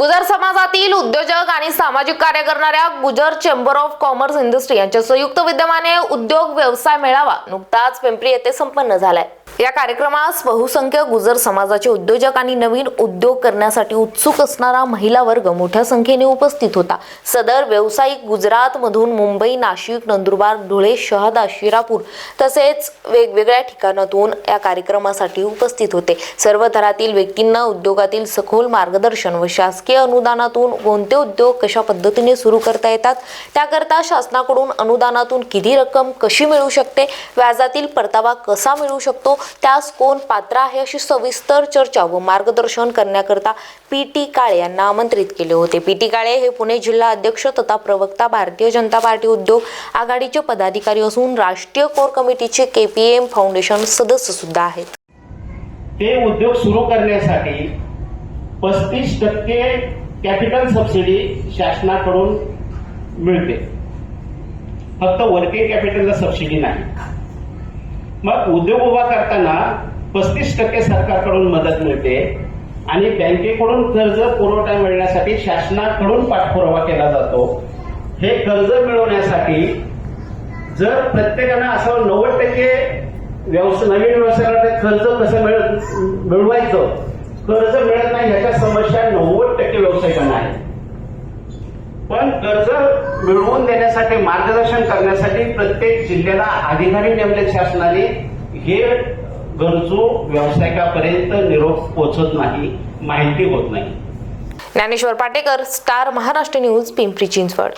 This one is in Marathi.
गुजर समाजातील उद्योजक आणि सामाजिक कार्य करणाऱ्या Gujar chamber of commerce industry यांच्या संयुक्त विद्यमाने उद्योग व्यवसाय मेळावा नुकताच पिंपरी येथे संपन्न झालाय. या कार्यक्रमास बहुसंख्य गुजर समाजाचे उद्योजक आणि नवीन उद्योग करण्यासाठी उत्सुक असणारा महिला वर्ग मोठ्या संख्येने उपस्थित होता. सदर व्यावसायिक गुजरात मधून मुंबई नाशिक नंदुरबार धुळे शहादा शिरापूर तसेच वेगवेगळ्या ठिकाणातून या कार्यक्रमासाठी उपस्थित होते. सर्व थरातील व्यक्तींना उद्योगातील सखोल मार्गदर्शन व शासकीय अनुदानातून कोणते उद्योग कशा पद्धतीने सुरू करता येतात त्याकरता शासनाकडून अनुदानातून किती रक्कम कशी मिळू शकते व्याजातील परतावा कसा मिळू शकतो त्यास कोण पात्र आहे अशी सविस्तर चर्चा व मार्गदर्शन करण्याकरता पी टी काळे यांना आमंत्रित केले होते. पी टी काळे हे पुणे जिल्हा अध्यक्ष तथा प्रवक्ता भारतीय जनता पार्टी उद्योग आघाडीचे पदाधिकारी असून राष्ट्रीय कोर कमिटीचे के पी एम फाउंडेशन सदस्य सुद्धा आहेत. ते उद्योग सुरू करण्यासाठी पस्तीस टक्के कॅपिटल सबसिडी शासनाकडून मिळते. फक्त वर्किंग कॅपिटलला सबसिडी नाही. मग उद्योग उभा करताना पस्तीस टक्के सरकारकडून मदत मिळते आणि बँकेकडून कर्ज पुरवठा मिळण्यासाठी शासनाकडून पाठपुरावा केला जातो. हे कर्ज मिळवण्यासाठी जर प्रत्येकानं असं नव्वद टक्के व्यवसाय नवीन व्यवसायाला कर्ज कसं मिळत मिळवायचं? कर्ज मिळत नाही ह्याच्या समस्या नव्वद टक्के व्यावसायिकांना आहे कर्ज मिळवून देण्यासाठी मार्गदर्शन करण्यासाठी प्रत्येक जिल्ह्याला अधिकारी नेमले शासनाने. हे गरजू व्यावसायिकापर्यंत निरोप पोहोचत नाही माहिती होत नाही. Dnyaneshwar Patekar star Maharashtra news Pimpri Chinchwad.